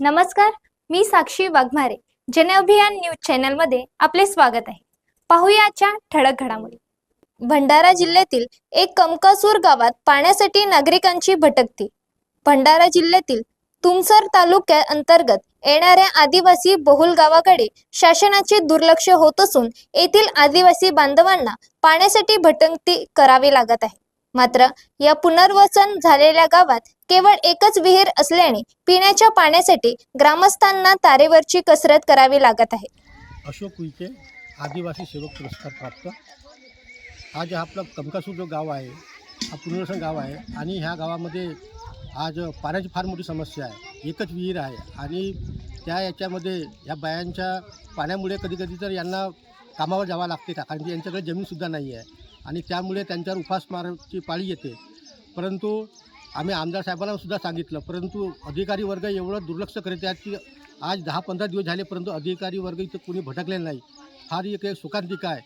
नमस्कार मी साक्षी वाघमारे. जनअभियान न्यूज चॅनलमध्ये आपले स्वागत आहे. पाहूया आजच्या ठळक घडामोडी. भंडारा जिल्ह्यातील एक कमकासूर गावात पाण्यासाठी नागरिकांची भटकती. भंडारा जिल्ह्यातील तुमसर तालुक्या अंतर्गत येणाऱ्या आदिवासी बहुल गावाकडे शासनाचे दुर्लक्ष होत असून येथील आदिवासी बांधवांना पाण्यासाठी भटकती करावी लागत आहे. मात्र या पुनर्वसन झालेल्या गावात केवळ एकच विहीर असल्याने पिण्याच्या पाण्यासाठी ग्रामस्थांना तारेवरची कसरत करावी लागत आहे. अशोक उईके आदिवासी सेवक पुरस्कार प्राप्त. हा आपला आपलं कमकासूर जो गाव आहे हा पुनर्वसन गाव आहे आणि ह्या गावामध्ये आज पाण्याची फार मोठी समस्या आहे. एकच विहीर आहे आणि त्या याच्यामध्ये या बायांच्या पाण्यामुळे कधी कधी तर यांना कामावर जावं लागते का? कारण की यांच्याकडे जमीनसुद्धा नाही आहे. आणि त्यामुळे त्यांच्यावर उपासमाराची पाळी येते. परंतु आम्ही आमदार साहेबांना सुद्धा सांगितलं परंतु अधिकारी वर्ग एवढं दुर्लक्ष करीत आहेत की आज दहा पंधरा दिवस झाले परंतु अधिकारी वर्ग इथं कोणी भटकले नाही. फार एक सुखांतिका आहे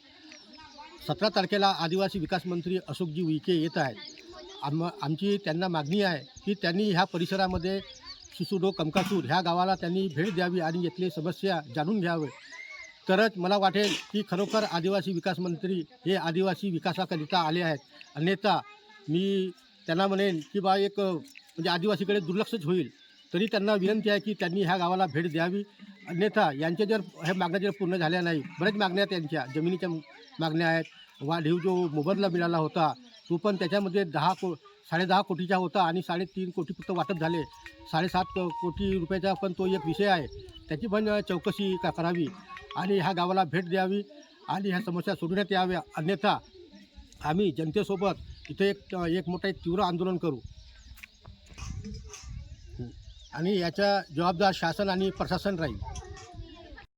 सतरा तारखेला आदिवासी विकास मंत्री अशोकजी उईके येत आहेत. आम आमची त्यांना मागणी आहे की त्यांनी ह्या परिसरामध्ये शिसुडो कमकासूर ह्या गावाला त्यांनी भेट द्यावी आणि येथली समस्या जाणून घ्यावे. तरच मला वाटेल की खरोखर आदिवासी विकास मंत्री हे आदिवासी विकासाकरिता आले आहेत. अन्यथा मी त्यांना म्हणेन की बा एक म्हणजे आदिवासीकडे दुर्लक्षच होईल. तरी त्यांना विनंती आहे की त्यांनी ह्या गावाला भेट द्यावी. अन्यथा यांच्या जर ह्या मागण्या जर पूर्ण झाल्या नाही बऱ्याच मागण्या आहेत त्यांच्या. जमिनीच्या मागण्या आहेत. वाढीव जो मोबदला मिळाला होता तो पण त्याच्यामध्ये दहा को साडेदहा कोटीचा होता आणि साडेतीन कोटी फक्त वाटप झाले. साडेसात कोटी रुपयाचा पण तो एक विषय आहे. त्याची पण चौकशी का करावी? आणि ह्या गावाला भेट द्यावी आणि ह्या समस्या सोडवण्यात याव्या. अन्यथा आम्ही जनतेसोबत इथे एक एक मोठं एक तीव्र आंदोलन करू. आणि याचा जबाबदार शासन आणि प्रशासन राहील.